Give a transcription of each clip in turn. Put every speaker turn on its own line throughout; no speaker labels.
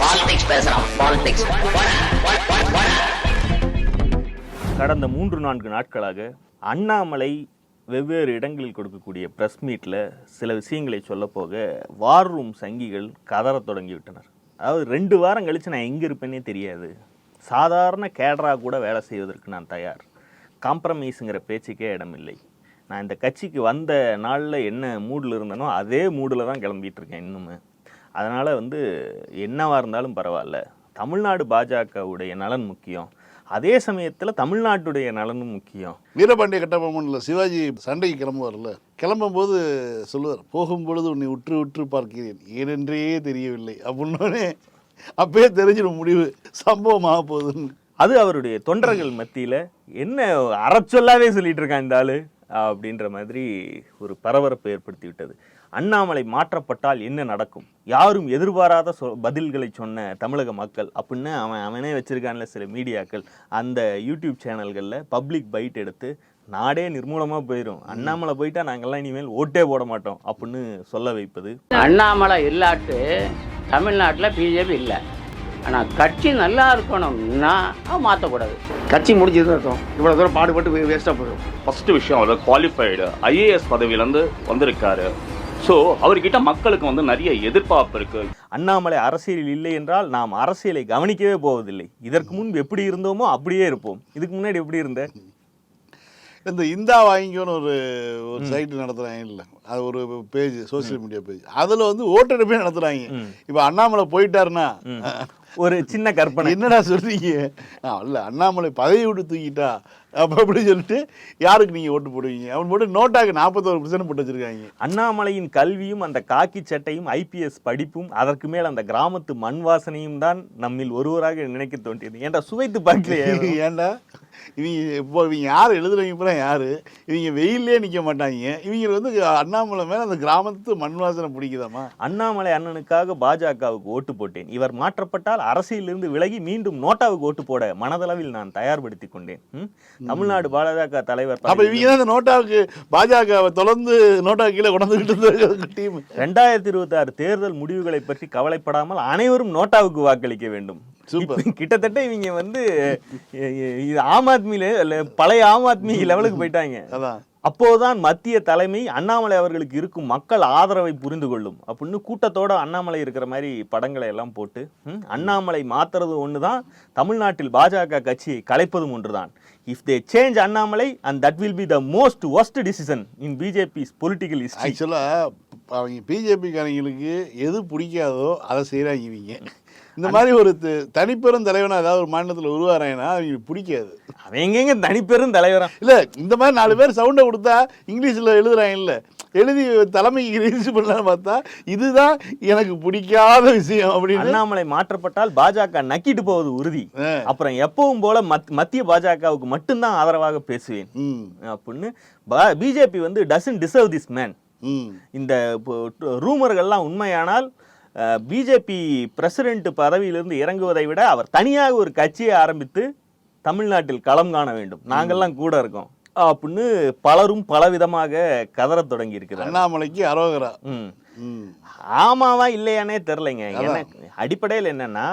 Politics பேசுறான் politics
கடந்த மூன்று நான்கு நாட்களாக அண்ணாமலை வெவ்வேறு இடங்களில் கொடுக்கக்கூடிய ப்ரெஸ் மீட்டில் சில விஷயங்களை சொல்லப்போக வார் ரூம் சங்கிகள் கதறத் தொடங்கிவிட்டனர் அதாவது ரெண்டு வாரம் கழித்து நான் எங்கே இருப்பேனே தெரியாது. சாதாரண கேடரா கூட வேலை செய்வதற்கு நான் தயார். காம்ப்ரமைஸுங்கிற பேச்சுக்கே இடமில்லை. நான் இந்த கட்சிக்கு வந்த நாளில் என்ன மூடில் இருந்தேனோ அதே மூடில் தான் கிளம்பிட்டு இருக்கேன் இன்னுமே. அதனால் வந்து என்னவா இருந்தாலும் பரவாயில்ல. தமிழ்நாடு பாஜகவுடைய நலன் முக்கியம். அதே சமயத்தில் தமிழ்நாட்டுடைய நலனும் முக்கியம்.
வீரபாண்டிய கட்டபொம்மனில் சிவாஜி சண்டைக்கு கிளம்புவார்ல? கிளம்பும்போது சொல்லுவார் போகும் பொழுது உன்னை உற்று உற்று பார்க்கிறேன். ஏனென்றே தெரியவில்லை. அப்படின்னோடனே அப்பயே தெரிஞ்சிடும் முடிவு. சம்பவம் ஆக போகுதுன்னு.
அது அவருடைய தொண்டர்கள் மத்தியில் என்ன அறச்சொல்லாவே சொல்லிட்டு இருக்கான் இந்த ஆளு அப்படின்ற மாதிரி ஒரு பரபரப்பை ஏற்படுத்தி விட்டது. அண்ணாமலை மாற்றப்பட்டால் என்ன நடக்கும்? யாரும் எதிர்பாராத சொ பதில்களை சொன்ன தமிழக மக்கள் அப்படின்னு அவன் அவனே வச்சிருக்கான்ல சில மீடியாக்கள் அந்த யூடியூப் சேனல்களில் பப்ளிக் பைட் எடுத்து நாடே நிர்மூலமாக போயிடும் அண்ணாமலை போயிட்டா நாங்கள்லாம் இனிமேல் ஓட்டே போட மாட்டோம் அப்படின்னு சொல்ல வைப்பது.
அண்ணாமலை இல்லாட்டு தமிழ்நாட்டில் பிஜேபி இல்லை. ஆனால் கட்சி நல்லா இருக்கணும்னா மாற்றக்கூடாது
கட்சி முடிஞ்சது அர்த்தம் இவ்வளோ தூரம் பாடுபட்டு வேஸ்ட்டாக போயிடும்
ஃபர்ஸ்ட் விஷயம் அவர் குவாலிஃபைடு ஐஏஎஸ் பதவியிலேருந்து வந்திருக்காரு. ஸோ அவர்கிட்ட மக்களுக்கு வந்து நிறைய எதிர்பார்ப்பு இருக்கு.
அண்ணாமலை அரசியலில் இல்லை என்றால் நாம் அரசியலை கவனிக்கவே போவதில்லை. இதற்கு முன்பு எப்படி இருந்தோமோ அப்படியே இருப்போம். இதுக்கு முன்னாடி எப்படி இருந்த?
இந்த இந்தா வாங்கிக்கோன்னு ஒரு ஒரு சைட்டு நடத்துகிறாங்க இல்லை. அது ஒரு பேஜ் சோஷியல் மீடியா பேஜ் அதில் வந்து ஓட்டெடுப்பே நடத்துகிறாங்க இப்போ அண்ணாமலை போயிட்டாருன்னா
ஒரு சின்ன கற்பனை.
என்னடா சொல்றீங்க? இல்ல அண்ணாமலை பதவி விட்டு தூக்கிட்டா அப்ப அப்படி சொல்லிட்டு யாருக்கு நீங்க ஓட்டு போடுவீங்க? அவன் போட்டு நோட்டாக்கு நாற்பத்தோரு பர்சன்ட் போட்டு வச்சிருக்காங்க.
அண்ணாமலையின் கல்வியும் அந்த காக்கி சட்டையும் ஐபிஎஸ் படிப்பும் அதற்கு மேல் அந்த கிராமத்து மண் வாசனையும் தான் நம்மில் ஒருவராக நினைக்க தோன்றியது. ஏன்டா சுவைத்து பார்க்கலையே?
ஏன்டா இவங்க இப்போ இவங்க யார்? எழுதுறவங்க பூரா யாரு? இவங்க வெயிலே நிக்க மாட்டாங்க. இவங்க வந்து அண்ணாமலை மேல அந்த கிராமத்து மண் வாசனை பிடிக்குதாமா
அண்ணாமலை அண்ணனுக்காக பாஜகவுக்கு ஓட்டு போட்டேன். இவர் மாற்றப்பட்டால் அரசியலிருந்து விலகி மீண்டும் நோட்டாவுக்கு ஓட்டு போட மனதளவில் நான் தயார்படுத்தி கொண்டேன்? தமிழ்நாடு பாஜக தலைவர்
அப்ப இவங்க தான் நோட்டாவுக்கு பாஜகவை தொடர்ந்து நோட்டா கீழே கொண்டாந்துக்கிட்டு டீம்.
ரெண்டாயிரத்தி இருபத்தி ஆறு தேர்தல் முடிவுகளை பற்றி கவலைப்படாமல் அனைவரும் நோட்டாவுக்கு வாக்களிக்க வேண்டும். கிட்டத்தட்ட இவங்க வந்து இது ஆம் ஆத்மியில இல்ல, பழைய ஆம் ஆத்மி லெவலுக்கு போயிட்டாங்க. அப்போதான் மத்திய தலைமை அண்ணாமலை அவர்களுக்கு இருக்கும் மக்கள் ஆதரவை புரிந்து கொள்ளும். அப்படின்னு கூட்டத்தோட அண்ணாமலை இருக்கிற மாதிரி படங்களை எல்லாம் போட்டு அண்ணாமலை மாத்துறது ஒண்ணுதான் தமிழ்நாட்டில் பாஜக கட்சியை கலைப்பதும் ஒன்றுதான். If they change Annamalai and that will be the most worst decision in BJP's political history
ஆக்சுவலாக அவங்க பிஜேபிக்காரங்களுக்கு எது பிடிக்காதோ அதை செய்கிறாங்க இவங்க. இந்த மாதிரி ஒரு தனிப்பெரும் தலைவனா ஏதாவது ஒரு மாநிலத்தில் உருவாராங்கன்னா அவங்களுக்கு பிடிக்காது.
அவன் எங்கெங்க தனிப்பெரும் தலைவரா?
இல்லை இந்த மாதிரி நாலு பேர் சவுண்டை கொடுத்தா இங்கிலீஷில் எழுதுறாங்க இல்லை எழுதி தலைமைக்கு ரீச் பண்ணலான்னு பார்த்தா இதுதான் எனக்கு பிடிக்காத விஷயம் அப்படின்னு
அண்ணாமலை மாற்றப்பட்டால் பாஜக நக்கிட்டு போவது உறுதி. அப்புறம் எப்பவும் போல மத்- மத்திய பாஜகவுக்கு மட்டும்தான் ஆதரவாக பேசுவேன். அப்படின்னு பிஜேபி வந்து டசன் டிசர்வ் திஸ் மேன் இந்த ரூமர்கள்லாம் உண்மையானால் பிஜேபி பிரசிடென்ட் பதவியிலிருந்து இறங்குவதை விட அவர் தனியாக ஒரு கட்சியை ஆரம்பித்து தமிழ்நாட்டில் களம் காண வேண்டும். நாங்கெல்லாம் கூட இருக்கோம். அப்படின்னு பலரும் பலவிதமாக கதறத் தொடங்கி இருக்கிறார்
அண்ணாமலைக்கு அரோகரா.
ஆமாவா இல்லையானே தெரிலங்க. அடிப்படையில் என்னன்னா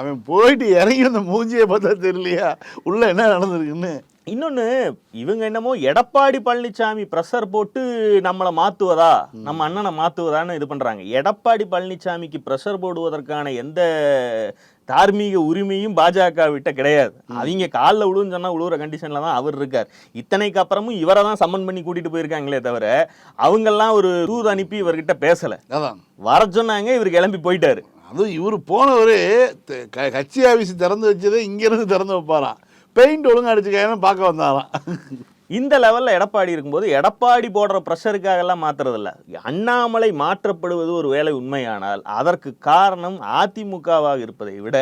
அவன் போயிட்டு இறங்கி அந்த மூஞ்சியை பார்த்தா தெரியலையா? உள்ள என்ன நடந்திருக்குன்னு?
இன்னொன்னு இவங்க என்னமோ எடப்பாடி பழனிசாமி ப்ரெஷர் போட்டு நம்மளை மாத்துவதா? நம்ம அண்ணனை மாத்துவதான்னு இது பண்றாங்க. எடப்பாடி பழனிசாமிக்கு ப்ரெஷர் போடுவதற்கான எந்த தார்மீக உரிமையும் பாஜக விட்ட கிடையாது. அவங்க காலில் விழுன்னு சொன்னா விழுவுற கண்டிஷன்ல தான் அவர் இருக்கார். இத்தனைக்கு அப்புறமும் இவரை தான் சம்மன் பண்ணி கூட்டிட்டு போயிருக்காங்களே தவிர அவங்கெல்லாம் ஒரு தூது அனுப்பி இவர்கிட்ட பேசல.
அதான்.
வர சொன்னாங்க இவர் கிளம்பி போயிட்டாரு.
அதுவும் இவர் போனவர் கட்சி ஆஃபீஸ் திறந்து வச்சதே இங்கேருந்து திறந்து வைப்பாராம். பெயிண்ட் ஒழுங்கா அடிச்சுக்காயன்னு பார்க்க வந்தாராம்.
இந்த லெவலில் எடப்பாடி இருக்கும்போது எடப்பாடி போடுற ப்ரெஷருக்காக எல்லாம் அண்ணாமலை மாற்றப்படுவது ஒரு வேலை உண்மையானால் அதற்கு காரணம் அதிமுகவாக இருப்பதை விட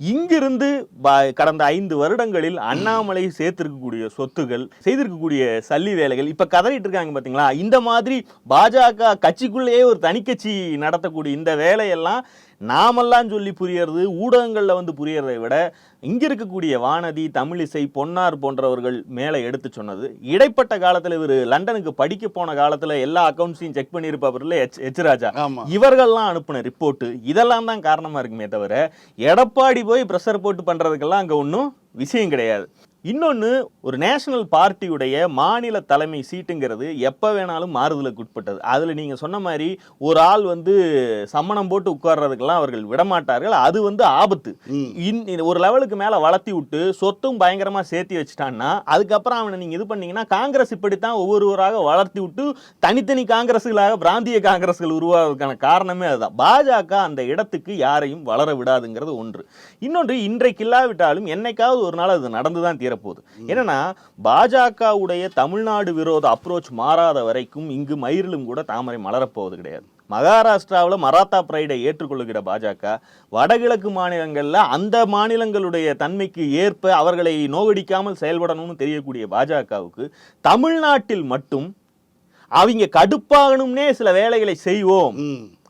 இங்கிருந்து ப- கடந்த ஐந்து வருடங்களில் அண்ணாமலை சேர்த்திருக்கக்கூடிய சொத்துகள் செய்திருக்கக்கூடிய சல்லி வேலைகள் இப்போ கதறிட்டு இருக்காங்க பார்த்தீங்களா இந்த மாதிரி பாஜக கட்சிக்குள்ளேயே ஒரு தனிக்கட்சி நடத்தக்கூடிய இந்த வேலையெல்லாம் நாமெல்லாம் சொல்லி புரியறது ஊடகங்கள்ல வந்து புரியறதை விட இங்க இருக்கக்கூடிய வானதி தமிழிசை பொன்னார் போன்றவர்கள் மேலே எடுத்து சொன்னது. இடைப்பட்ட காலத்துல இவர் லண்டனுக்கு படிக்க போன காலத்துல எல்லா அக்கௌண்ட்ஸையும் செக் பண்ணியிருப்பார்ல எச் எச் ராஜா. இவர்கள்லாம் அனுப்பின ரிப்போர்ட் இதெல்லாம் தான் காரணமா இருக்குமே தவிர எடப்பாடி போய் ப்ரெஷர் போட்டு பண்றதுக்கெல்லாம் அங்க ஒன்றும் விஷயம் கிடையாது. இன்னொன்று ஒரு நேஷனல் பார்ட்டியுடைய மாநில தலைமை சீட்டுங்கிறது எப்போ வேணாலும் மாறுதலுக்கு உட்பட்டது. அதில் நீங்கள் சொன்ன மாதிரி ஒரு ஆள் வந்து சம்மணம் போட்டு உட்கார்றதுக்கெல்லாம் அவர்கள் விடமாட்டார்கள். அது வந்து ஆபத்து. இன் ஒரு லெவலுக்கு மேலே வளர்த்தி விட்டு சொத்தும் பயங்கரமாக சேர்த்தி வச்சுட்டான்னா அதுக்கப்புறம் அவனை நீங்கள் இது பண்ணீங்கன்னா காங்கிரஸ் இப்படித்தான் ஒவ்வொருவராக வளர்த்தி விட்டு தனித்தனி காங்கிரஸ்களாக பிராந்திய காங்கிரஸ்கள் உருவாவதற்கான காரணமே அதுதான். பாஜக அந்த இடத்துக்கு யாரையும் வளர விடாதுங்கிறது ஒன்று. இன்னொன்று இன்றைக்கு இல்லாவிட்டாலும் என்னைக்காவது ஒரு நாள் அது நடந்து தான் வரப்போகுது என்னன்னா பாஜகவுடைய தமிழ்நாடு விரோத அப்ரோச் மாறாத வரைக்கும் இங்கு மயிரிலும் கூட தாமரை மலரப்போவது கிடையாது. மகாராஷ்டிராவில் மராத்தா பிரைடை ஏற்றுக்கொள்ளுகிற பாஜக வடகிழக்கு மாநிலங்களில் அந்த மாநிலங்களுடைய தன்மைக்கு ஏற்ப அவர்களை நோகடிக்காமல் செயல்படணும்னு தெரியக்கூடிய பாஜகவுக்கு தமிழ்நாட்டில் மட்டும் அவங்க கடுப்பாகணும்னே சில வேலைகளை செய்வோம்.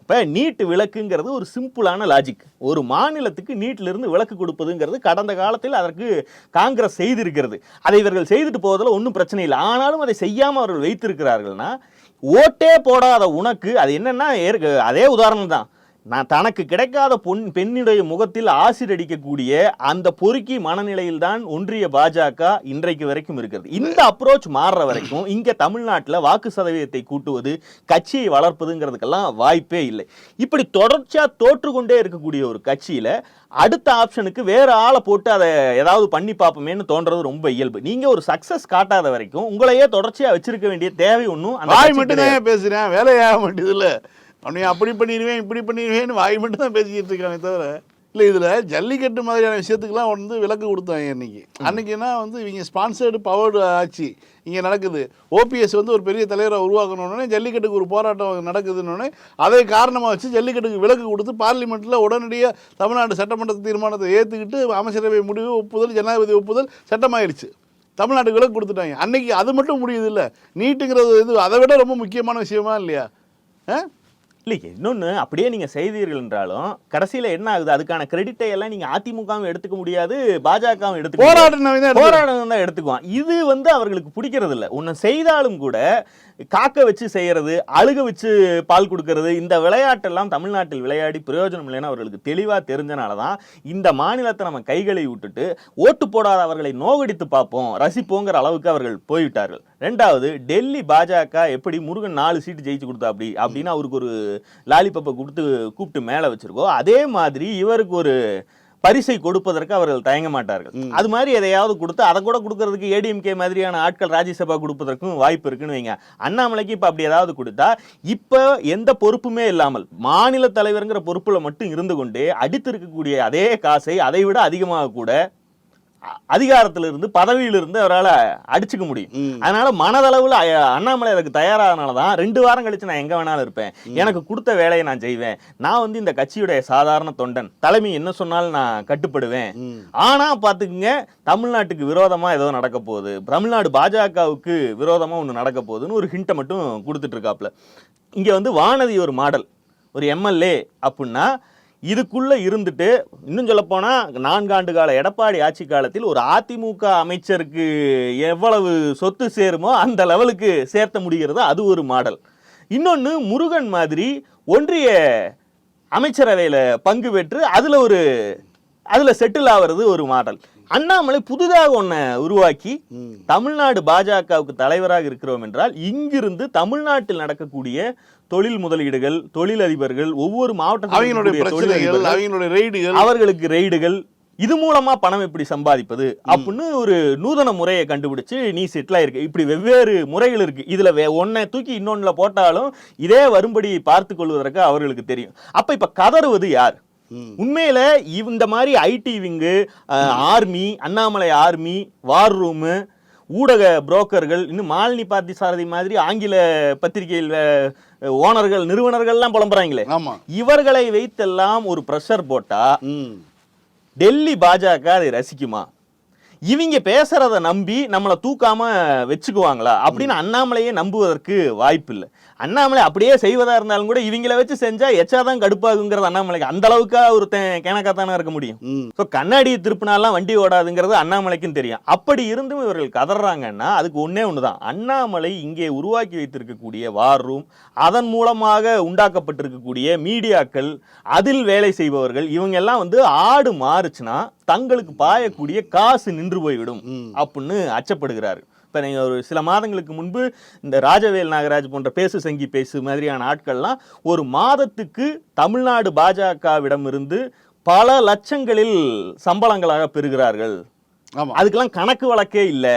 இப்போ நீட் விளக்குங்கிறது ஒரு சிம்பிளான லாஜிக் ஒரு மாநிலத்துக்கு நீட்டிலிருந்து விளக்கு கொடுப்பதுங்கிறது கடந்த காலத்தில் அதற்கு காங்கிரஸ் செய்திருக்கிறது. அதை இவர்கள் செய்துட்டு போவதில் ஒன்றும் பிரச்சனை இல்லை. ஆனாலும் அதை செய்யாமல் அவர்கள் வைத்திருக்கிறார்கள்னா ஓட்டே போடாத உனக்கு அது என்னன்னா ஏற்க- அதே உதாரணம் தான் நான் தனக்கு கிடைக்காத பொன் பெண்ணுடைய முகத்தில் ஆசிட் அடிக்கக்கூடிய அந்த பொறுக்கி மனநிலையில் தான் ஒன்றிய பாஜக இன்றைக்கு வரைக்கும் இருக்கிறது. இந்த அப்ரோச் மாறுற வரைக்கும் இங்க தமிழ்நாட்டில் வாக்கு சதவீதத்தை கூட்டுவது கட்சியை வளர்ப்பதுங்கிறதுக்கெல்லாம் வாய்ப்பே இல்லை. இப்படி தொடர்ச்சியா தோற்றுக்கொண்டே இருக்கக்கூடிய ஒரு கட்சியில அடுத்த ஆப்ஷனுக்கு வேற ஆளை போட்டு அதை ஏதாவது பண்ணி பார்ப்போமேன்னு தோன்றது ரொம்ப இயல்பு. நீங்க ஒரு சக்சஸ் காட்டாத வரைக்கும் உங்களையே தொடர்ச்சியா வச்சிருக்க வேண்டிய தேவை ஒன்றும்
மட்டும். தான் பேசுறேன். வேலையாக மாட்டேது இல்ல அவனை அப்படி பண்ணிடுவேன் இப்படி பண்ணிடுவேன்னு வாய் மட்டும் தான் பேசிக்கிட்டு இருக்கானே தவிர இல்லை இதில் ஜல்லிக்கட்டு மாதிரியான விஷயத்துக்குலாம் வந்து விலக்கு கொடுத்தாங்க இன்னைக்கு. அன்னைக்குன்னா வந்து இவங்க ஸ்பான்சர்டு பவர்டு ஆட்சி இங்கே நடக்குது. ஓபிஎஸ் வந்து ஒரு பெரிய தலைவரை உருவாக்கணுன்னே ஜல்லிக்கட்டுக்கு ஒரு போராட்டம் நடக்குதுன்னொடனே அதை காரணமாக வச்சு ஜல்லிக்கட்டுக்கு விலக்கு கொடுத்து பார்லிமெண்ட்டில் உடனடியாக தமிழ்நாடு சட்டமன்ற தீர்மானத்தை ஏற்றுக்கிட்டு அமைச்சரவை முடிவு ஒப்புதல் ஜனாதிபதி ஒப்புதல் சட்டமாயிருச்சு. தமிழ்நாட்டுக்கு விலக்கு கொடுத்துட்டாங்க. அன்னைக்கு அது மட்டும் முடியுது இல்லை. நீட்டுங்கிறது இது அதை விட ரொம்ப முக்கியமான விஷயமா இல்லையா? ஆ?
இல்லை இன்னொன்று அப்படியே நீங்கள் செய்தீர்கள் என்றாலும் கடைசியில் என்ன ஆகுது? அதுக்கான கிரெடிட்டை எல்லாம் நீங்கள் அதிமுகவும் எடுத்துக்க முடியாது பாஜகவும் எடுத்துக்க.
போராடினவன் தான் எடுத்து-
போராட்டம் தான் எடுத்துக்குவான். இது வந்து அவர்களுக்கு பிடிக்கிறது இல்லை உன்னை செய்தாலும் கூட காக்க வச்சு செய்யறது அழுக வச்சு பால் கொடுக்கறது இந்த விளையாட்டெல்லாம் தமிழ்நாட்டில் விளையாடி பிரயோஜனம் இல்லைன்னு அவர்களுக்கு தெளிவாக தெரிஞ்சனால தான் இந்த மாநிலத்தை நம்ம கைகளை விட்டுட்டு ஓட்டு போடாத அவர்களை நோகடித்து பார்ப்போம் ரசிப்போங்கிற அளவுக்கு அவர்கள் போய்விட்டார்கள். ரெண்டாவது டெல்லி பாஜக எப்படி முருகன் நாலு சீட்டு ஜெயிச்சு கொடுத்தா அப்படி அப்படின்னு அவருக்கு ஒரு லாலிபப்பை கொடுத்து கூப்பிட்டு மேலே வச்சுருக்கோ அதே மாதிரி இவருக்கு ஒரு பரிசை கொடுப்பதற்கு அவர்கள் தயங்க மாட்டார்கள். அது மாதிரி எதையாவது கொடுத்து அதை கூட கொடுக்கறதுக்கு ஏடிஎம்கே மாதிரியான ஆட்கள் ராஜ்யசபா கொடுப்பதற்கும் வாய்ப்பு இருக்குன்னு வைங்க. அண்ணாமலைக்கு இப்ப அப்படி ஏதாவது கொடுத்தா இப்ப எந்த பொறுப்புமே இல்லாமல் மாநில தலைவருங்கிற பொறுப்புல மட்டும் இருந்து கொண்டே அடித்து இருக்கக்கூடிய அதே காசை அதை விட அதிகமாக கூட அ- அதிகாரத்துல இருந்து பதவியில இருந்து அவரால் அடிச்சுக்க முடியும். அதனால மனதளவுல அண்ணாமலை அதுக்கு தயாராதனால தான் ரெண்டு வாரம் கழிச்சு நான் எங்க வேணாலும் இருப்பேன். எனக்கு கொடுத்த வேலையை நான் செய்வேன். நான் வந்து இந்த கட்சியுடைய சாதாரண தொண்டன். தலைமை என்ன சொன்னாலும் நான் கட்டுப்படுவேன்.
ம்.
ஆனா பாத்துக்குங்க தமிழ்நாட்டுக்கு விரோதமா ஏதோ நடக்க போகுது. தமிழ்நாடு பாஜகவுக்கு விரோதமா ஒன்று நடக்க போகுதுன்னு ஒரு ஹிண்ட்டை மட்டும் கொடுத்துட்டு இருக்காப்ல. இங்க வந்து வானதி ஒரு மாடல் ஒரு எம்எல்ஏ அப்படின்னா இதுக்குள்ள இருந்துட்டு இன்னும் சொல்ல போனா நான்காண்டு கால எடப்பாடி ஆட்சி காலத்தில் ஒரு அதிமுக அமைச்சருக்கு எவ்வளவு சொத்து சேருமோ அந்த லெவலுக்கு சேர்த்த முடிகிறது அது ஒரு மாடல் இன்னொன்னு முருகன் மாதிரி ஒன்றிய அமைச்சரவையில பங்கு பெற்று அதுல ஒரு அதுல செட்டில் ஆகிறது ஒரு மாடல் அண்ணாமலை புதிதாக ஒன்றை உருவாக்கி. தமிழ்நாடு பாஜகவுக்கு தலைவராக இருக்கிறோம் என்றால் இங்கிருந்து தமிழ்நாட்டில் நடக்கக்கூடிய தொழில் முதலீடுகள் தொழிலதிபர்கள் ஒவ்வொரு
ரெய்டுகள்
அவர்களுக்கு ரெய்டுகள் இது மூலமா பணம் எப்படி சம்பாதிப்பது அப்படின்னு ஒரு நூதன முறையை கண்டுபிடிச்சு நீ செட்டில் ஆயிருக்கு. இப்படி வெவ்வேறு முறைகள் இருக்கு. இதுல ஒன்னை தூக்கி இன்னொன்னுல போட்டாலும் இதே வரும்படி பார்த்து கொள்வதற்கு அவர்களுக்கு தெரியும். அப்ப இப்ப கதறுவது யார். உண்மையில இந்த மாதிரி IT wing army Annamalai army war room ஊடக புரோக்கர்கள் இன்னும் மாலினி பார்த்தி சாரதி மாதிரி ஆங்கில பத்திரிகையில் ஓனர்கள் நிறுவனர்கள்லாம் புலம்புறாங்களே. இவர்களை வைத்தெல்லாம் ஒரு ப்ரெஷர் போட்டா டெல்லி பாஜக அதை ரசிக்குமா? இவங்க பேசுறத நம்பி நம்மளை தூக்காம வச்சுக்குவாங்களா? அப்படின்னு அண்ணாமலையே நம்புவதற்கு வாய்ப்பு இல்லை அண்ணாமலை அப்படியே செய்வதா இருந்தாலும் கூட இவங்கள வச்சு செஞ்சா எச்சாதான் கடுப்பாகுங்கிறது அண்ணாமலைக்கு. அந்த அளவுக்கா ஒருத்தன் கேனக்காத்தானே இருக்க முடியும். ஸோ கண்ணாடியை திருப்பினாலாம் வண்டி ஓடாதுங்கிறது அண்ணாமலைக்கும் தெரியும். அப்படி இருந்தும் இவர்கள் கதறாங்கன்னா அதுக்கு ஒண்ணே ஒண்ணுதான். அண்ணாமலை இங்கே உருவாக்கி வைத்திருக்கக்கூடிய வார் ரூம் அதன் மூலமாக உண்டாக்கப்பட்டிருக்கக்கூடிய மீடியாக்கள் அதில் வேலை செய்பவர்கள் இவங்க எல்லாம் வந்து ஆடு மாறுச்சுன்னா தங்களுக்கு பாயக்கூடிய காசு நின்று போய்விடும் அப்படின்னு அச்சப்படுகிறார் இப்போ நீங்கள் ஒரு சில மாதங்களுக்கு முன்பு இந்த ராஜவேல் நாகராஜ் போன்ற பேசு சங்கி பேசு மாதிரியான ஆட்கள்லாம் ஒரு மாதத்துக்கு தமிழ்நாடு பாஜகவிடம் இருந்து பல லட்சங்களில் சம்பளங்களாக பெறுகிறார்கள். அதுக்கெல்லாம் கணக்கு வழக்கே இல்ல.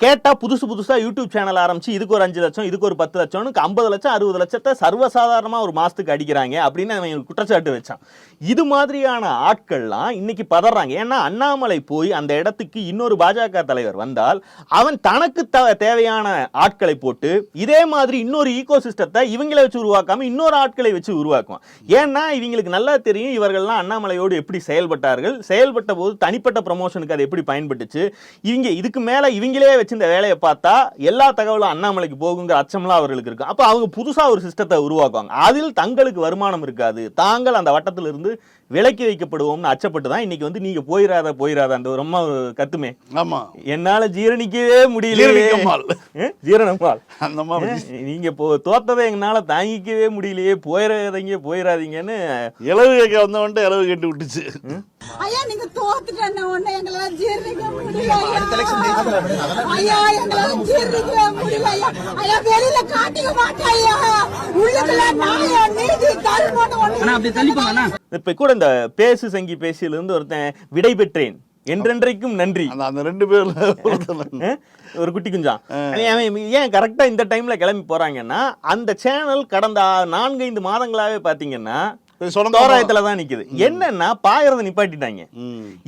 கேட்டா புதுசு புதுசா யூடியூப் சேனல் ஆரம்பிச்சு இதுக்கு ஒரு அஞ்சு லட்சம் இதுக்கு ஒரு பத்து லட்சம்னு ஐம்பது லட்சம் அறுபது லட்சத்தை சர்வசாதாரணமா ஒரு மாசத்துக்கு அடிக்கிறாங்க அப்படின்னு அவன் குற்றச்சாட்டு வச்சான். இது மாதிரியான ஆட்கள்லாம் இன்னைக்கு பதறாங்க. ஏன்னா அண்ணாமலை போய் அந்த இடத்துக்கு இன்னொரு பாஜக தலைவர் வந்தால் அவன் தனக்கு த- தேவையான ஆட்களை போட்டு இதே மாதிரி இன்னொரு ஈகோ சிஸ்டத்தை இவங்களை வச்சு உருவாக்காம இன்னொரு ஆட்களை வச்சு உருவாக்குவான். ஏன்னா இவங்களுக்கு நல்லா தெரியும் இவர்கள்லாம் அண்ணாமலையோடு எப்படி செயல்பட்டார்கள். செயல்பட்ட போது தனிப்பட்ட ப்ரமோஷனுக்கு அது எப்படி பயன்பட்டுச்சு. இவங்க இதுக்கு மேலே இவங்களே வச்சு இந்த வேலையை பார்த்தா எல்லா தகவலும் அண்ணாமலைக்கு போகுங்கிற அச்சம்லாம் அவர்களுக்கு இருக்கும். அப்போ அவங்க புதுசாக ஒரு சிஸ்டத்தை உருவாக்குவாங்க. அதில் தங்களுக்கு வருமானம் இருக்காது. தாங்கள் அந்த வட்டத்தில் இருந்து açıldı. விலக்கி வைக்கப்படுவோம்னு அச்சப்பட்டு தான் இன்னைக்கு வந்து நீங்க போயிராத போயிராத அந்த ஒரு அம்மா ஒரு கத்துமே.
ஆமா.
என்னால ஜீரணிக்கவே முடியல. ஜீரணம்மாள்
அந்த மாதிரி.
நீங்க இப்போ தோத்ததை எங்களால தாங்கிக்கவே முடியலையே. போயிடாதீங்க போயிடாதீங்கன்னு
இளவு கேட்க வந்தவன்ட்டு இளவு கேட்டு விட்டுச்சு.
ஐயா நீங்க தோத்துட்டேன் உடனே எங்களால ஜீரணிக்க முடியல ஐயா. ஐயா எங்களால ஜீரணிக்க முடியல ஐயா ஐயா வெளியில காட்டிக்க மாட்டேன் ஐயா. உள்ளுக்குள்ள நாயா நீதி தருமோன்னு ஒண்ணு
இப்ப கூட இந்த பேசு சங்கி பேசியில இருந்து ஒருத்தன் விடை பெற்றேன். என்றென்றைக்கும் நன்றி.
அந்த ரெண்டு பேர்ல
ஒரு குட்டி குஞ்சான் ஏன் கரெக்டா இந்த டைம்ல கிளம்பி போறாங்கன்னா அந்த சேனல் கடந்த நான்கைந்து மாதங்களாவே பாத்தீங்கன்னா தோராயத்துல தான் நிக்குது. என்னன்னா பாயறத நிப்பாட்டிட்டாங்க.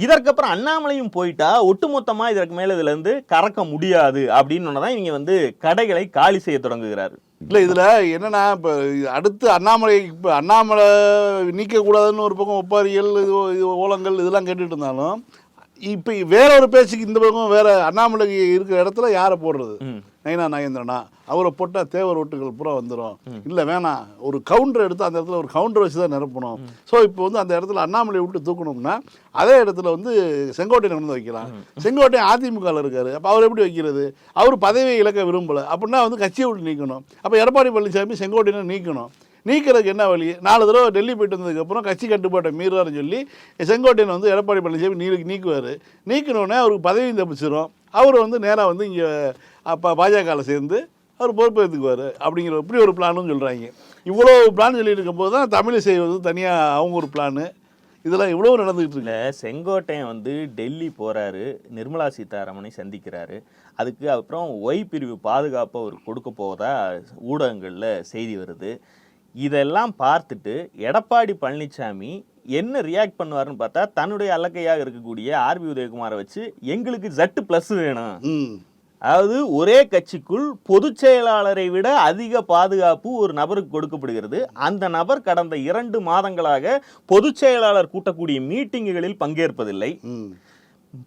இதற்கப்புறம் அண்ணாமலையும் போயிட்டா ஒட்டுமொத்தமா இதற்கு மேல இதுல இருந்து கறக்க முடியாது. அப்படின்னு தான் இவங்க வந்து கடைகளை காலி செய்ய தொடங்குகிறாரு.
இல்லை இதில் என்னென்னா இப்போ அடுத்து அண்ணாமலை இப்போ அண்ணாமலை நீக்கக்கூடாதுன்னு ஒரு பக்கம் ஒப்பாரிகள் இது ஓலங்கள் இதெல்லாம் கேட்டுட்டு இருந்தாலும் இப்போ வேற ஒரு பேச்சுக்கு இந்த பக்கம் வேற அண்ணாமலை இருக்கிற இடத்துல யாரை போடுறது? நயனா நயேந்திரனா அவரை போட்டால் தேவர் ஓட்டுகள் பூரா வந்துடும் இல்லை வேணாம் ஒரு கவுண்டர் எடுத்து அந்த இடத்துல ஒரு கவுண்டர் வச்சு தான் நிரப்பணும். ஸோ இப்போ வந்து அந்த இடத்துல அண்ணாமலை விட்டு தூக்கணும்னா அதே இடத்துல வந்து செங்கோட்டையன் வந்து வைக்கலாம். செங்கோட்டையன் அதிமுகவில் இருக்காரு. அப்போ அவர் எப்படி வைக்கிறது? அவர் பதவியை இழக்க விரும்பலை. அப்படின்னா வந்து கட்சியை விட்டு நீக்கணும். அப்போ எடப்பாடி பழனிசாமி செங்கோட்டையனை நீக்கணும். நீக்கிறதுக்கு என்ன வழி? நாலு தடவை டெல்லி போயிட்டு வந்ததுக்கப்புறம் கட்சி கட்டுப்பாட்டை மீறாருன்னு சொல்லி செங்கோட்டையன் வந்து எடப்பாடி பழனிசாமி நீ நீக்குவார். நீக்கினோடனே அவருக்கு பதவியும் தப்பிச்சிடும் அவர் வந்து நேராக வந்து இங்கே அப்போ பாஜகவில் சேர்ந்து அவர் பொறுப்பேற்றுக்குவார் அப்படிங்கிற இப்படி ஒரு பிளானும் சொல்கிறாங்க இவ்வளோ பிளான் சொல்லிட்டு இருக்கும்போது தான் தமிழை செய்வது தனியாக அவங்க ஒரு பிளானு இதெல்லாம் இவ்வளோ நடந்துகிட்டு இருக்கு.
செங்கோட்டையன் வந்து டெல்லி போறாரு. நிர்மலா சீதாராமனை சந்திக்கிறாரு. அதுக்கு அப்புறம் ஒய் பிரிவு பாதுகாப்பு அவர் கொடுக்க போவதா ஊடகங்கள்ல செய்தி வருது. இதெல்லாம் பார்த்துட்டு எடப்பாடி பழனிசாமி என்ன ரியாக்ட் பண்ணுவாருன்னு பார்த்தா தன்னுடைய அல்லக்கையாக இருக்கக்கூடிய ஆர்பி உதயகுமாரை வச்சு எங்களுக்கு ஜட்டு ப்ளஸ் வேணும். அதாவது ஒரே கட்சிக்குள் பொதுச் செயலாளரை விட அதிக பாதுகாப்பு ஒரு நபருக்கு கொடுக்கப்படுகிறது. அந்த நபர் கடந்த இரண்டு மாதங்களாக பொதுச் செயலாளர் கூட்டக்கூடிய மீட்டிங்குகளில் பங்கேற்பதில்லை.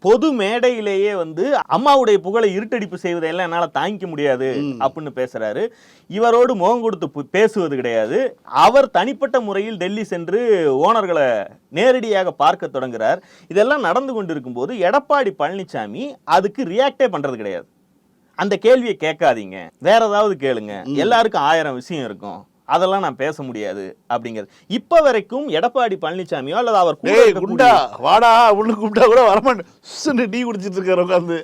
பொது மேடையிலேயே வந்து அம்மாவுடைய புகழை இருட்டடிப்பு செய்வதையெல்லாம் என்னால் தாங்கிக்க முடியாது அப்படின்னு பேசுறாரு. இவரோடு முகம் கொடுத்து பேசுவது கிடையாது. அவர் தனிப்பட்ட முறையில் டெல்லி சென்று ஓனர்களை நேரடியாக பார்க்க தொடங்குறார். இதெல்லாம் நடந்து கொண்டிருக்கும் போது எடப்பாடி பழனிசாமி அதுக்கு ரியாக்டே பண்றது கிடையாது. அந்த கேள்வியை கேட்காதீங்க. வேற ஏதாவது கேளுங்க. எல்லாருக்கும் ஆயிரம் விஷயம் இருக்கும். அதெல்லாம் நான் பேச முடியாது அப்படிங்கிறது. இப்ப வரைக்கும் எடப்பாடி பழனிசாமியோ அல்லது அவர்
குண்டா வாடா உள்ள கூப்பிட்டா கூட வரமாட்டேன். டீ குடிச்சிட்டு இருக்காரு உட்காந்து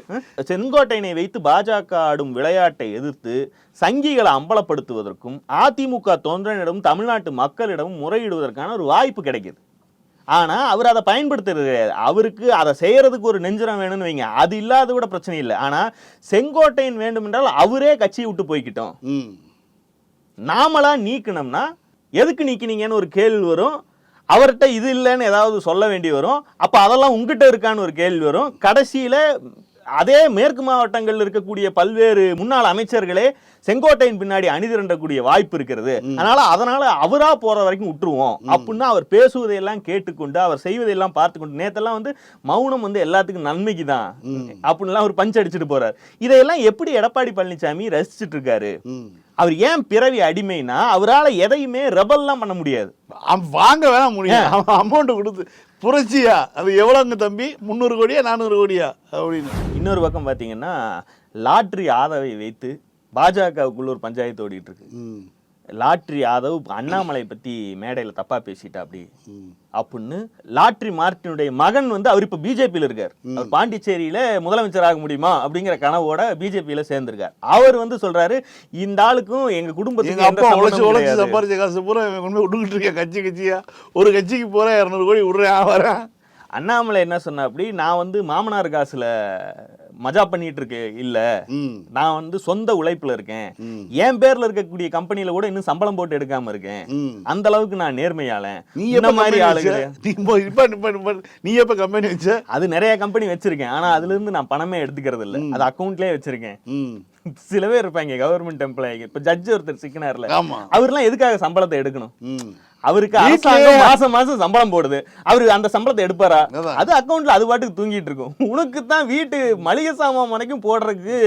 செங்கோட்டையனை வைத்து பாஜக ஆடும் விளையாட்டை எதிர்த்து சங்கிகளை அம்பலப்படுத்துவதற்கும் அதிமுக தொண்டனிடம் தமிழ்நாட்டு மக்களிடம் முறையிடுவதற்கான ஒரு வாய்ப்பு கிடைக்குது. ஆனா அவர் அதை பயன்படுத்துறது அவருக்கு அதை செய்யறதுக்கு ஒரு நெஞ்சிரம் வேணும்னு வைங்க. அது இல்லாத கூட பிரச்சனை இல்லை. ஆனா செங்கோட்டையன் வேண்டுமென்றால் அவரே கட்சியை விட்டு போய்க்கிட்டோம்.
ம்.
நாமளா நீக்கணும்னா எதுக்கு நீக்கினீங்கன்னு ஒரு கேள்வி வரும். அவர்கிட்ட இது இல்லைன்னு ஏதாவது சொல்ல வேண்டி வரும். அப்போ அதெல்லாம் உங்ககிட்ட இருக்கான்னு ஒரு கேள்வி வரும். கடைசியில் அதே மேற்கு மாவட்டங்கள்ல இருக்கக்கூடிய பல்வேறு முன்னாள் அமைச்சர்களே செங்கோட்டையின் பின்னாடி அணிதிரண்டக்கூடிய வாய்ப்பு இருக்கிறது. அதனால அதனால அவரா போற வரைக்கும் விட்டுருவோம் அப்படின்னு அவர் பேசுவதையெல்லாம் கேட்டுக்கொண்டு அவர் செய்வதையெல்லாம் பார்த்து கொண்டு நேத்தெல்லாம் வந்து மௌனம் வந்து எல்லாத்துக்கும் நன்மைக்கு தான் அப்படின்லாம் அவர் பஞ்ச் அடிச்சுட்டு போறாரு. இதையெல்லாம் எப்படி எடப்பாடி பழனிசாமி ரசிச்சுட்டு இருக்காரு. அவர் ஏன் பிறவி அடிமைனா அவரால எதையுமே ரெபல்லாம் பண்ண முடியாது.
வாங்க வேணா முடியும். அமௌண்ட் கொடுத்து புரட்சியா? அது எவ்வளோங்க தம்பி? முந்நூறு கோடியா நானூறு கோடியா? அப்படின்னு.
இன்னொரு பக்கம் பார்த்தீங்கன்னா லாட்ரி ஆதவை வைத்து பாஜகவுக்குள்ள ஒரு பஞ்சாயத்து ஓடிட்டு இருக்கு. லாட்ரி ஆதவ் அண்ணாமலை பத்தி மேடையில தப்பா பேசிட்டா அப்படி. அப்படின்னு லாட்ரி மார்ட்டினுடைய மகன் வந்து அவர் இப்ப பிஜேபியில் இருக்கார். அவர் பாண்டிச்சேரியில முதலமைச்சர் ஆக முடியுமா அப்படிங்கிற கனவோட பிஜேபியில சேர்ந்திருக்கார். அவர் வந்து சொல்றாரு இந்த ஆளுக்கும் எங்க குடும்பத்துக்கு
அப்பா உழைச்சு உழைச்சு. சம்பாரிச்ச காசு பூரா கொண்டு விட்டுக்கிட்டு இருக்கேன் கட்சி கட்சியா? ஒரு கட்சிக்கு போற இரநூறு கோடி விடுறேன் வரேன்
அண்ணாமலை என்ன சொன்னா அப்படி நான் வந்து மாமனார் காசுல மஜா பண்ணிட்டு இருக்கேன் இல்ல நான் வந்து சொந்த உழைப்புல இருக்கேன். என் பேர்ல இருக்கக்கூடிய கம்பெனில கூட இன்னும் சம்பளம் போட்டு எடுக்காம இருக்கேன். அந்த அளவுக்கு நான் நேர்மையாளன்.
நீ எப்ப
மாதிரி ஆளுங்க
நீ எப்ப கம்பெனி வச்ச?
அது நிறைய கம்பெனி வச்சிருக்கேன். ஆனா அதுல இருந்து நான் பணமே எடுத்துக்கிறது இல்ல. அது அக்கவுண்ட்லயே வச்சிருக்கேன். சில பேர் இருப்பாங்க கவர்மெண்ட் எம்ப்ளாயி இப்ப ஜட்ஜ் ஒருத்தர் சிக்கினார்ல. அவர்லாம் எதுக்காக சம்பளத்தை எடுக்கணும்? அவருக்கு அரசாங்கம் மாசம் மாசம் சம்பளம் போடுது. அவரு அந்த சம்பளத்தை எடுப்பாரா. அது அக்கவுண்ட்ல அது பாட்டுக்கு தூங்கிட்டு இருக்கும். உனக்கு தான் வீட்டு மளிகை சாமான் வரைக்கும் போடுறதுக்கு.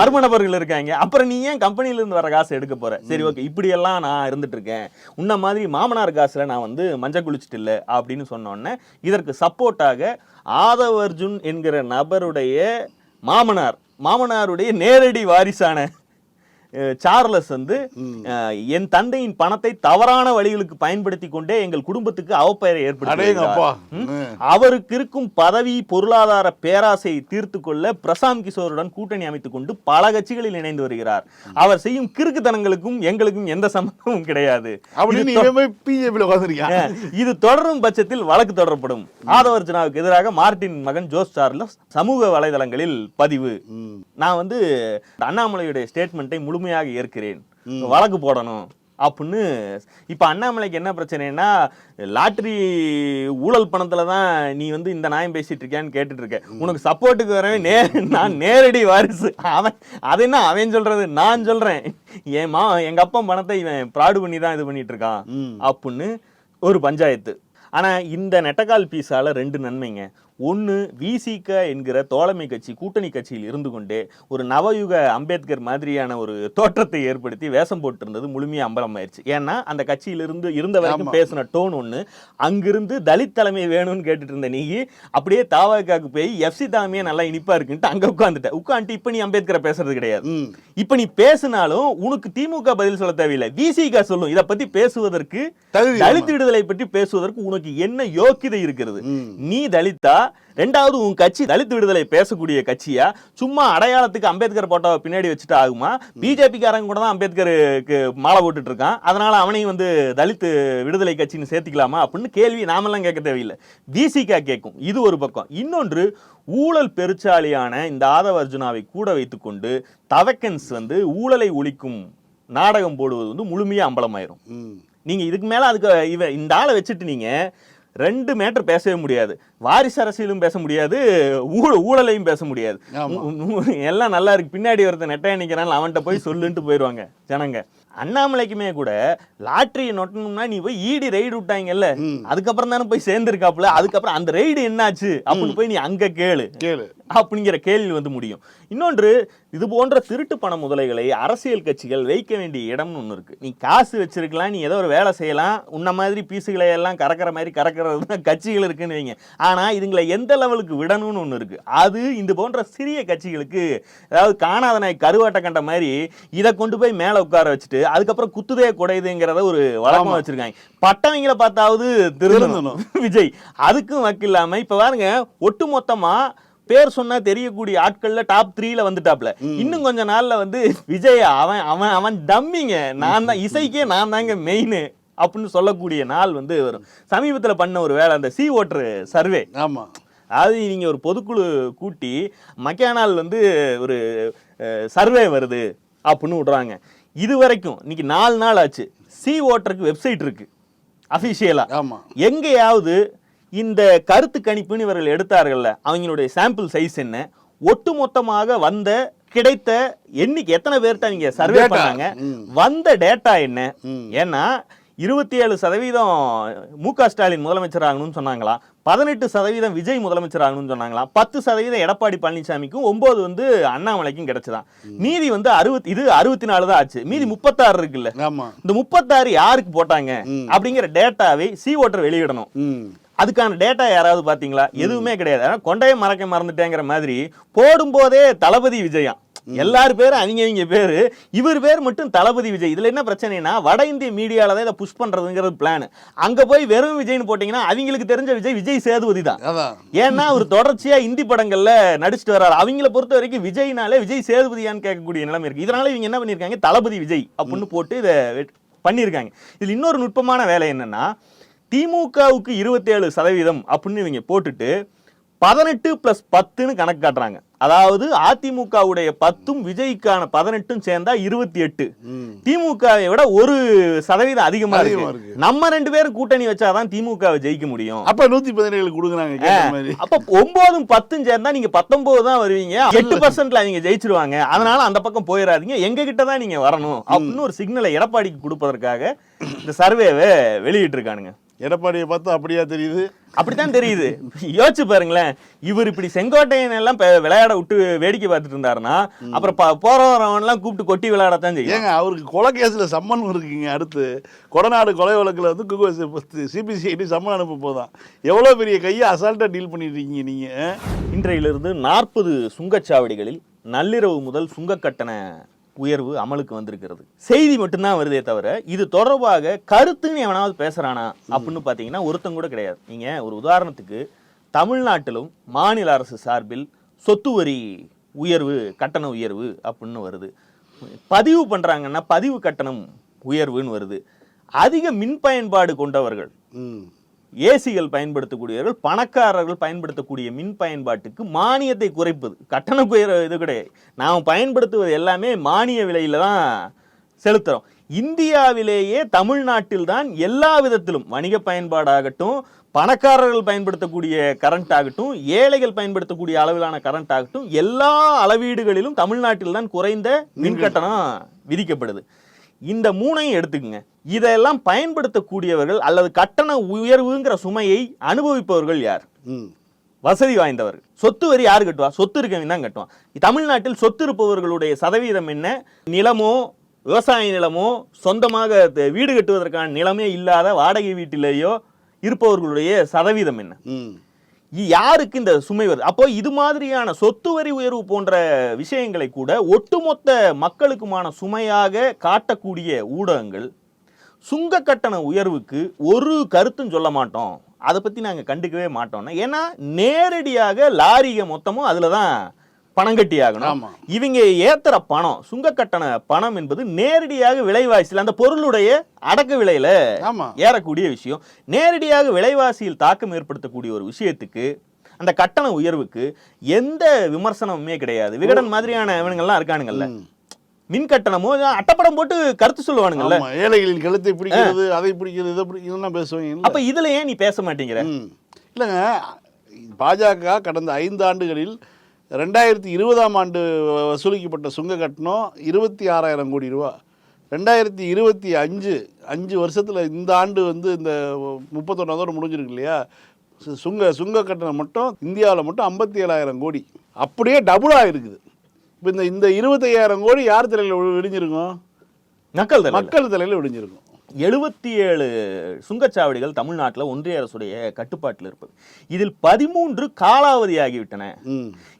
மர்ம நபர்கள் இருக்காங்க. அப்புறம் நீ ஏன் கம்பெனில இருந்து வர காசு எடுக்க போற? சரி ஓகே இப்படி எல்லாம் நான் இருந்துட்டு இருக்கேன். உன்ன மாதிரி மாமனார் காசுல நான் வந்து மஞ்சள் குளிச்சுட்டு இல்ல அப்படின்னு சொன்ன உடனே இதற்கு சப்போர்ட்டாக ஆதவ் அர்ஜுன் என்கிற நபருடைய மாமனார் மாமனாருடைய நேரடி வாரிசான சார்லஸ் வந்து என் தந்தையின் பணத்தை தவறான வழிகளுக்கு பயன்படுத்தி கொண்டே எங்கள் குடும்பத்துக்கு அவப்பெயரை ஏற்படுத்தி. அவருக்கு இருக்கும் பதவி பொருளாதார பேராசையை தீர்த்து கொள்ள பிரசாந்த் கிஷோருடன் கூட்டணி அமைத்துக் கொண்டு பல கட்சிகளில் இணைந்து வருகிறார். அவர் செய்யும் கிறுக்குத்தனங்களுக்கும் எங்களுக்கும் எந்த சம்பந்தமும் கிடையாது. இது தொடரும் பட்சத்தில் வழக்கு தொடரப்படும். ஆதவர்ஜனாவுக்கு எதிராக மார்ட்டின் மகன் ஜோஸ் சார்லஸ் சமூக வலைதளங்களில் பதிவு. நான் வந்து அண்ணாமலையுடைய ஸ்டேட்மெண்ட்டை முழுமையாக ஏற்கிறேன். வழக்கு போடணும் அப்படின்னு இப்ப அண்ணாமலைக்கு என்ன பிரச்சனைனா லாட்டரி ஊழல் பணத்துல தான் நீ வந்து இந்த நியாயம் பேசிட்டு இருக்கியான்னு கேட்டுட்டு இருக்க. உனக்கு சப்போர்ட்டுக்கு வரவே நே நான் நேரடி வாரிசு. அவன் அது என்ன அவன் சொல்றது? நான் சொல்றேன். என் மா எங்க அப்பா பணத்தை இவன் ப்ராடு பண்ணி தான் இது பண்ணிட்டு இருக்கான். அப்படின்னு ஒரு பஞ்சாயத்து. ஆனா இந்த நெட்டக்கால் பீஸால ரெண்டு நன்மைங்க. ஒன்று விசிக என்கிற தோழமை கட்சி கூட்டணி கட்சியில் இருந்து கொண்டே ஒரு நவயுக அம்பேத்கர் மாதிரியான ஒரு தோற்றத்தை ஏற்படுத்தி வேஷம் போட்டிருந்தது முழுமையாக அம்பலம் ஆயிடுச்சு ஏன்னா அந்த கட்சியிலிருந்து இருந்த வரைக்கும். பேசின டோன் ஒன்று அங்கிருந்து தலித் தலைமை வேணும்னு கேட்டுட்டு இருந்த நீ அப்படியே தாவாக்காக்கு போய் எஃப்சி தலைமையே நல்லா இனிப்பா இருக்குன்ட்டு அங்க உட்காந்துட்ட உட்காந்துட்டு இப்போ நீ அம்பேத்கரை பேசுறது கிடையாது. இப்ப நீ பேசினாலும் உனக்கு திமுக பதில் சொல்ல தேவையில்லை. விசிக சொல்லும். இத பத்தி பேசுவதற்கு தலித் விடுதலை பற்றி பேசுவதற்கு உனக்கு என்ன யோக்கியதை இருக்கிறது. நீ தலித்தா? ரெண்டாவது உன் கட்சி தலித் விடுதலை பேசக்கூடிய கட்சியா? சும்மா அடையாளத்துக்கு அம்பேத்கர் போட்டோவை பின்னாடி வச்சுட்டு ஆகுமா? பிஜேபி காரங்க கூட தான் அம்பேத்கருக்கு மாலை போட்டுட்டு இருக்கான் அதனால அவனையும் வந்து தலித் விடுதலை கட்சின்னு சேர்த்துக்கலாமா அப்படின்னு கேள்வி நாமெல்லாம் கேட்க தேவையில்லை. விசிகா கேட்கும். இது ஒரு பக்கம். இன்னொன்று ஊழல் பெருச்சாலியான இந்த ஆதவ அர்ஜுனாவை கூட வைத்துக்கொண்டு தவக்கன்ஸ் வந்து ஊழலை ஒழிக்கும் நாடகம் போடுவது வந்து முழுமையா அம்பலமாயிரும்.
ம்.
நீங்க இதுக்கு மேல அதுக்கு இவ இந்த ஆளை வச்சுட்டு நீங்க ரெண்டு மேட்டர் பேசவே முடியாது. வாரிசு அரசியலும் பேச முடியாது ஊழ ஊழலையும் பேச முடியாது. எல்லாம் நல்லா இருக்கு. பின்னாடி ஒருத்தன் நெட்டையா நிக்கிறான் அவன்கிட்ட போய் சொல்லுன்ட்டு போயிடுவாங்க ஜனங்க. அண்ணாமலைக்குமே கூட லாட்டரியை நொட்டணும்னா நீ போய் ஈடி ரைடு விட்டாங்கல்ல அதுக்கப்புறம் தானே போய் சேர்ந்திருக்காப்புல அதுக்கப்புறம் அந்த ரைடு என்னாச்சு? அப்படின்னு போய் நீ அங்க கேளு.
கேளு.
அப்படிங்கிற கேள்வி வந்து முடியும். இன்னொன்று இது போன்ற திருட்டு பண முதலைகளை அரசியல் கட்சிகள் வைக்க வேண்டிய இடம்னு ஒன்று இருக்கு. நீ காசு வச்சிருக்கலாம் நீ ஏதோ ஒரு வேலை செய்யலாம் உன்ன மாதிரி பீஸுகளை எல்லாம் கறக்கிற மாதிரி கறக்கிறது தான் கட்சிகள் இருக்குன்னு வைங்க. ஆனா இதுங்களை எந்த லெவலுக்கு விடணும்னு ஒன்று இருக்கு. அது இந்த போன்ற சிறிய கட்சிகளுக்கு அதாவது காணாத நாய் கருவாட்டை கண்ட மாதிரி இதை கொண்டு போய் மேல உட்கார வச்சுட்டு அதுக்கப்புறம் குத்துதே குடையுதுங்கிறத ஒரு வழக்கமா வச்சிருக்காங்க. பட்டவங்களை பார்த்தாவது திருந்தணும். விஜய் அதுக்கும் வக்கில்லாம இப்ப பாருங்க ஒட்டுமொத்தமா பேர் சொன்னா தெரியக்கூடிய ஆட்கள்ல டாப் த்ரீல வந்துட்டாப்ல. இன்னும் கொஞ்ச நாள்ல வந்து விஜய் அவன் அவன் அவன் டம்மிங்க நான் தான் இசைக்கே நான் தாங்க மெயின் அப்படின்னு சொல்லக்கூடிய நாள் வந்து வரும் சமீபத்துல பண்ண ஒரு வேலை அந்த சி ஓட்டர் சர்வே
ஆமா.
அதாவது நீங்க ஒரு பொதுக்குழு கூட்டி மக்கானால் வந்து ஒரு சர்வே வருது அப்படின்னு விடுறாங்க. இது வரைக்கும் இன்னைக்கு நாலு நாள் ஆச்சு. சி ஓட்டருக்கு வெப்சைட் இருக்கு. அஃபிஷியலா
ஆமா.
எங்கேயாவது இந்த கருத்து கணிப்புன்னு இவர்கள் எடுத்தார்கள்ல அவங்களுடைய சாம்பிள் சைஸ் என்ன? ஒட்டுமொத்தமாக வந்த கிடைத்த எண்ணிக்கை எத்தனை பேர்கிட்ட நீங்க சர்வே. பண்ணாங்க. வந்த டேட்டா என்ன. ஏன்னா இருபத்தி ஏழு சதவீதம் மு க ஸ்டாலின் முதலமைச்சர் ஆகணும்னு சொன்னாங்களாம் பதினெட்டு சதவீதம் விஜய் முதலமைச்சர் ஆகணும்னு சொன்னாங்களாம் பத்து சதவீதம் எடப்பாடி பழனிசாமிக்கும் ஒன்பது வந்து அண்ணாமலைக்கும் கிடைச்சதான். மீதி வந்து அறுபத்தி இது அறுபத்தி நாலு தான் ஆச்சு. மீதி முப்பத்தாறு இருக்குல்ல? இந்த முப்பத்தாறு யாருக்கு போட்டாங்க. அப்படிங்கிற டேட்டாவை சி ஓட்டர் வெளியிடணும். அதுக்கான டேட்டா யாராவது பாத்தீங்களா எதுவுமே கிடையாது. கொண்டையை மறக்க மறந்துட்டேங்கிற மாதிரி போடும்போதே தளபதி விஜயம் எல்லார் பேரும் அவங்க அவங்க பேரு. இவர் பேர் மட்டும் தளபதி விஜய். இதுல என்ன பிரச்சனைனா வட இந்திய மீடியால தான் இதை புஷ் பண்றதுங்கிறது பிளான் அங்க போய் வெறும் விஜய்னு போட்டீங்கன்னா அவங்களுக்கு தெரிஞ்ச விஜய் விஜய் சேதுபதி தான். ஏன்னா அவர் தொடர்ச்சியா இந்தி படங்கள்ல நடிச்சிட்டு வர்றாரு. அவங்கள பொறுத்த வரைக்கும் விஜய்னாலே விஜய் சேதுபதியான்னு கேட்கக்கூடிய நிலைமை இருக்கு. இதனால இவங்க என்ன பண்ணிருக்காங்க? தளபதி விஜய் அப்படின்னு போட்டு இதை பண்ணியிருக்காங்க இதுல இன்னொரு நுட்பமான வேலை என்னன்னா திமுகவுக்கு இருபத்தேழு சதவீதம் அப்படின்னு இவங்க போட்டுட்டு பதினெட்டு பிளஸ் பத்துன்னு கணக்கு காட்டுறாங்க. அதாவது அதிமுகவுடைய பத்தும் விஜய்க்கான பதினெட்டும் சேர்ந்தா இருபத்தி எட்டு. திமுகவை விட ஒரு சதவீதம் அதிகமா இருக்கு. நம்ம ரெண்டு பேரும் கூட்டணி வச்சாதான் திமுகவை ஜெயிக்க முடியும்.
அப்ப நூத்தி பதினேழு கொடுக்குறாங்க
அப்ப ஒன்பதும் பத்தும் சேர்ந்தா நீங்க பத்தொன்பது தான் வருவீங்க. எட்டு பர்சன்ட்ல நீங்க ஜெயிச்சிருவாங்க. அதனால அந்த பக்கம் போயிடாதீங்க எங்க கிட்ட தான் நீங்க வரணும். அப்படின்னு ஒரு சிக்னலை எடப்பாடிக்கு கொடுப்பதற்காக இந்த சர்வேவை வெளியிட்டு இருக்கானுங்க
எடப்பாடியை பார்த்தா அப்படியா தெரியுது?
அப்படித்தான் தெரியுது. யோசிச்சு பாருங்களேன். இவர் இப்படி செங்கோட்டையன் எல்லாம் விளையாட விட்டு வேடிக்கை பார்த்துட்டு இருந்தாருன்னா அப்புறம் ப- போறவரவன் எல்லாம் கூப்பிட்டு கொட்டி விளையாடத்தான் செய்யும்.
ஏங்க அவருக்கு கொலை கேஸ்ல சம்மன் இருக்குங்க அடுத்து. கொடநாடு கொலை வழக்குல வந்து சிபிசிஐடி சம்மன் அனுப்ப போதான். எவ்வளவு பெரிய கையை அசால்ட்டா டீல் பண்ணிட்டு இருக்கீங்க நீங்க? ஆ?
இன்றையிலிருந்து நாற்பது சுங்கச்சாவடிகளில் நள்ளிரவு முதல் சுங்க கட்டண உயர்வு அமலுக்கு வந்திருக்கிறது. செய்தி மட்டும்தான் வருதே தவிர இது தொடர்பாக கருத்துன்னு எவனாவது பேசுறானா அப்படின்னு பார்த்தீங்கன்னா ஒருத்தங்க கூட கிடையாது. நீங்க ஒரு உதாரணத்துக்கு தமிழ்நாட்டிலும் மாநில அரசு சார்பில் சொத்து வரி உயர்வு கட்டண உயர்வு அப்படின்னு வருது. பதிவு பண்றாங்கன்னா பதிவு கட்டணம் உயர்வுன்னு வருது. அதிக மின் பயன்பாடு கொண்டவர்கள் ஏசிகள் பயன்படுத்தக்கூடியவர்கள் பணக்காரர்கள் பயன்படுத்தக்கூடிய மின் பயன்பாட்டுக்கு மானியத்தை குறைப்பது. கட்டண குறைற இது கிடையாது. நாம் பயன்படுத்துவது எல்லாமே மானிய விலையில தான் செலுத்துறோம். இந்தியாவிலேயே தமிழ்நாட்டில் தான் எல்லா விதத்திலும் வணிக பயன்பாடாகட்டும் பணக்காரர்கள் பயன்படுத்தக்கூடிய கரண்ட் ஆகட்டும் ஏழைகள் பயன்படுத்தக்கூடிய அளவிலான கரண்ட் ஆகட்டும் எல்லா அளவீடுகளிலும் தமிழ்நாட்டில் தான் குறைந்த மின் கட்டணம் விதிக்கப்படுது. இந்த மூணையும் எடுத்துக்கங்க. இதெல்லாம் பயன்படுத்தக்கூடியவர்கள் அல்லது கட்டண உயர்வுங்கிற சுமையை அனுபவிப்பவர்கள் யார்?
ம்.
வசதி வாய்ந்தவர்கள். சொத்து வரி யார் கட்டுவா? சொத்து இருக்கவன் தான் கட்டுவான். தமிழ்நாட்டில் சொத்து இருப்பவர்களுடைய சதவீதம் என்ன? நிலமோ விவசாய நிலமோ சொந்தமாக வீடு கட்டுவதற்கான நிலமே இல்லாத வாடகை வீட்டிலேயோ இருப்பவர்களுடைய சதவீதம் என்ன? யாருக்கு இந்த சுமை வருது? அப்போ இது மாதிரியான சொத்து வரி உயர்வு போன்ற விஷயங்களை கூட ஒட்டுமொத்த மக்களுக்குமான சுமையாக காட்டக்கூடிய ஊடகங்கள் சுங்க கட்டண உயர்வுக்கு ஒரு கருத்தும் சொல்ல மாட்டோம். அதை பற்றி நாங்கள் கண்டுக்கவே மாட்டோம்னா. ஏன்னா நேரடியாக லாரிக மொத்தமும் அதில் தான் பணம் கட்டி ஆகணும். இவங்க ஏத்துற பணம் சுங்க கட்டண பணம் என்பது நேரடியாக விலைவாசியில் அந்த பொருளுடைய அடக்க விலையில ஏறக்கூடிய விஷயம். நேரடியாக விலைவாசியில் தாக்கம் ஏற்படுத்தக்கூடிய ஒரு விஷயத்துக்கு அந்த கட்டண உயர்வுக்கு எந்த விமர்சனமுமே கிடையாது. விகடன் மாதிரியான இவனுங்கெல்லாம் இருக்கானுங்கல்ல. மின் கட்டணமோ அட்டப்படம் போட்டு கருத்து சொல்லுவானுங்கல்ல
ஏழைகளின் கழுத்தை பிடிக்கிறது அதை பிடிக்கிறது இதை பிடி இதெல்லாம் பேசுவாங்க?
அப்ப இதுல ஏன் நீ பேச மாட்டேங்கிற.
இல்லைங்க பாஜக கடந்த ஐந்து ஆண்டுகளில் ரெண்டாயிரத்தி இருபதாம் ஆண்டு வசூலிக்கப்பட்ட சுங்க கட்டணம் இருபத்தி ஆறாயிரம் கோடி ரூபா. ரெண்டாயிரத்தி இருபத்தி அஞ்சு அஞ்சு வருஷத்தில் இந்த ஆண்டு வந்து இந்த முப்பத்தொன்னாந்தோட முடிஞ்சிருக்கு இல்லையா? சு- சுங்க சுங்க கட்டணம் மட்டும் இந்தியாவில் மட்டும் ஐம்பத்தி ஏழாயிரம் கோடி. அப்படியே டபுளாக இருக்குது இப்போ இந்த இந்த இருபத்தையாயிரம் கோடி யார் தலையில் விடிஞ்சிருக்கும்
மக்கள் தலைவர்
மக்கள் தலையில் விடிஞ்சிருக்கும்
எழுபத்தி ஏழு சுங்கச்சாவடிகள் தமிழ்நாட்டில் ஒன்றிய அரசுடைய கட்டுப்பாட்டில் இருப்பது. இதில் பதிமூன்று காலாவதியாகிவிட்டன.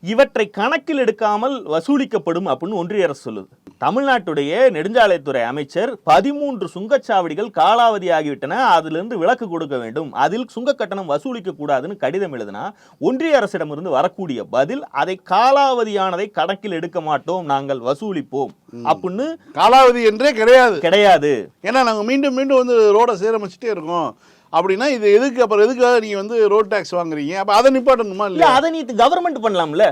இவற்றை கணக்கில் எடுக்காமல் வசூலிக்கப்படும் அப்படின்னு ஒன்றிய அரசு சொல்லுது. தமிழ்நாட்டுடைய நெடுஞ்சாலைத்துறை அமைச்சர் பதிமூன்று சுங்கச்சாவடிகள் காலாவதி ஆகிவிட்டன அதிலிருந்து விலக்கு கொடுக்க வேண்டும். அதில் சுங்க கட்டணம் வசூலிக்க கூடாதுன்னு கடிதம் எழுதினா ஒன்றிய அரசிடமிருந்து வரக்கூடிய பதில் அதை காலாவதியானதை கணக்கில் எடுக்க மாட்டோம். நாங்கள் வசூலிப்போம். அப்படின்னு
காலாவதி என்றே கிடையாது.
கிடையாது.
ஏன்னா நாங்கள் மீண்டும் மீண்டும் வந்து ரோடை சீரமைச்சிட்டே இருக்கோம். அப்படின்னா இது எதுக்கு அப்புறம் எதுக்காக நீங்கள் வந்து ரோட் டேக்ஸ் வாங்குறீங்க? அப்போ அதை நிப்பாட்டணுமா
இல்ல அதை நீ கவர்மெண்ட் பண்ணலாம்ல.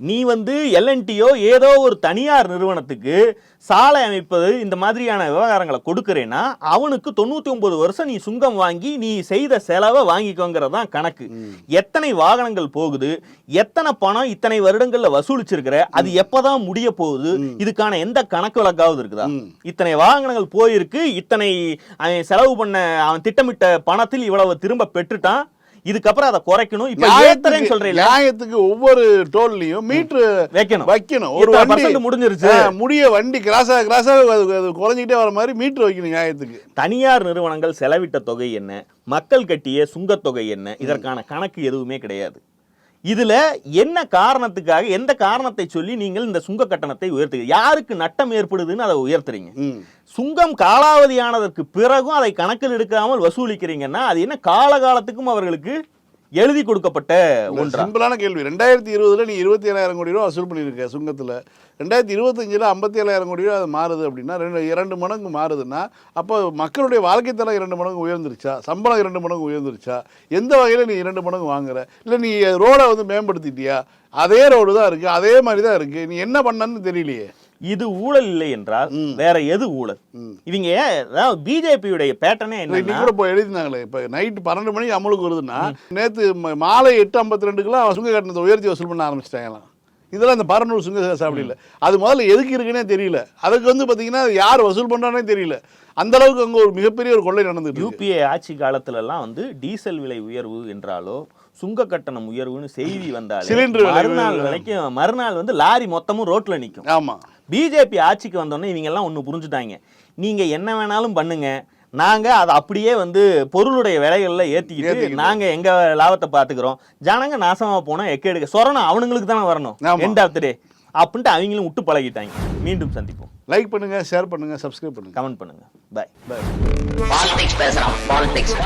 நீ வந்து எல்என்டியோ ஏதோ ஒரு தனியார் நிறுவனத்துக்கு சாலை அமைப்பது இந்த மாதிரியான விவகாரங்களை கொடுக்கறேன்னா அவனுக்கு தொண்ணூத்தி ஒன்பது வருஷம் நீ சுங்கம் வாங்கி நீ செய்த செலவை வாங்கிக்கோங்கிறது தான் கணக்கு. எத்தனை வாகனங்கள் போகுது எத்தனை பணம் இத்தனை வருடங்கள்ல வசூலிச்சிருக்கிற அது எப்பதான் முடிய போகுது இதுக்கான எந்த கணக்கு வழக்காவது இருக்குதா? இத்தனை வாகனங்கள் போயிருக்கு இத்தனை அவன் செலவு பண்ண அவன் திட்டமிட்ட பணத்தில் இவ்வளவு திரும்ப பெற்றுட்டான் இதுக்கப்புறம் அதை குறைக்கணும். இப்ப ஏத்துறேன்னு
நியாயத்துக்கு
சொல்றீங்க
நியாயத்துக்கு ஒவ்வொரு டோல்லையும் மீட்ரு
வைக்கணும்.
வைக்கணும். ஒரு வண்டி
முடிஞ்சிருச்சு.
முடிய வண்டி கிராஸா கிராஸா அது அது குறைஞ்சிக்கிட்டே வர மாதிரி மீட்ரு வைக்கணும் நியாயத்துக்கு.
தனியார் நிறுவனங்கள் செலவிட்ட தொகை என்ன? மக்கள் கட்டிய சுங்கத்தொகை என்ன? இதற்கான கணக்கு எதுவுமே கிடையாது. இதுல என்ன காரணத்துக்காக எந்த காரணத்தை சொல்லி நீங்கள் இந்த சுங்க கட்டணத்தை உயர்த்து யாருக்கு நட்டம் ஏற்படுதுன்னு அதை உயர்த்துறீங்க. சுங்கம் காலாவதியானதற்கு பிறகும் அதை கணக்கில் எடுக்காமல் வசூலிக்கிறீங்கன்னா அது என்ன காலகாலத்துக்கும் அவர்களுக்கு எழுதி கொடுக்கப்பட்ட ஒன்றா?
சிம்பிளான கேள்வி. ரெண்டாயிரத்தி இருபதுல நீ இருபத்தி ஏழாயிரம் கோடி ரூபா வசூல் பண்ணியிருக்க சுங்கத்தில். ரெண்டாயிரத்தி இருபத்தஞ்சில் ஐம்பத்தி ஏழாயிரம் கோடி ரூபா அது மாறுது அப்படின்னா ரெண்டு இரண்டு மடங்கு மாறுதுன்னா அப்போ மக்களுடைய வாழ்க்கை தரம் இரண்டு மடங்கு உயர்ந்துருச்சா? சம்பளம் இரண்டு மடங்கு உயர்ந்துருச்சா? எந்த வகையில் நீ இரண்டு மடங்கு வாங்குற? இல்லை நீ ரோடை வந்து மேம்படுத்திட்டியா? அதே ரோடு தான் இருக்குது அதே மாதிரி தான் இருக்குது நீ என்ன பண்ணன்னு தெரியலையே.
இது ஊழல் இல்லை என்றால் வேற எது ஊழல்? இவங்க அதாவது பிஜேபியுடைய பேட்டனே என்னன்னா
கூட இப்போ எழுதினாங்களே இப்போ நைட்டு பன்னெண்டு மணிக்கு அமலுக்கு வருதுன்னா நேற்று மாலை எட்டு ஐம்பத்தி ரெண்டுக்குலாம் சுங்க கட்டணத்தை உயர்த்தி வசூல் பண்ண ஆரம்பிச்சிட்டாங்களாம். இதெல்லாம் இந்த பரநூறு சுங்க சாவடி இல்லை அது முதல்ல எதுக்கு இருக்குன்னே தெரியல. அதுக்கு வந்து பார்த்தீங்கன்னா யார் வசூல் பண்ணுறானே தெரியல. அந்த அளவுக்கு அங்கே ஒரு மிகப்பெரிய ஒரு கொள்ளை இருக்கு.
யூபிஏ ஆட்சி காலத்துல எல்லாம் வந்து டீசல் விலை உயர்வு என்றாலோ சுங்க கட்டணம் உயர்வுன்னு செய்தி வந்தாலே மறுநாள். வரைக்கும் மறுநாள் வந்து லாரி மொத்தமும் ரோட்ல நிக்கும்.
ஆமாம்
பிஜேபி ஆட்சிக்கு வந்தோடனே இவங்க எல்லாம் ஒண்ணு புரிஞ்சுட்டாங்க. நீங்க என்ன வேணாலும் பண்ணுங்க. நாங்க அதை அப்படியே வந்து பொருளுடைய விலைகள்ல ஏத்திக்கிட்டு
ஏத்திக்கிட்டு.
நாங்க எங்க லாபத்தை பாத்துக்கிறோம் ஜனங்க நாசமா போனா எக்க எடுக்க. சொரணம் அவனுங்களுக்கு தானே வரணும். எண்ட் ஆஃப் த டே அப்படின்ட்டு அவங்களும் விட்டு பழகிட்டாங்க. மீண்டும் சந்திப்போம்.
லைக் பண்ணுங்க ஷேர் பண்ணுங்க சப்ஸ்கிரைப் பண்ணுங்க.
கமெண்ட் பண்ணுங்க. பாய்
பாய்
பாலிடிக்ஸ் பேசுறான். பாலிடிக்ஸ்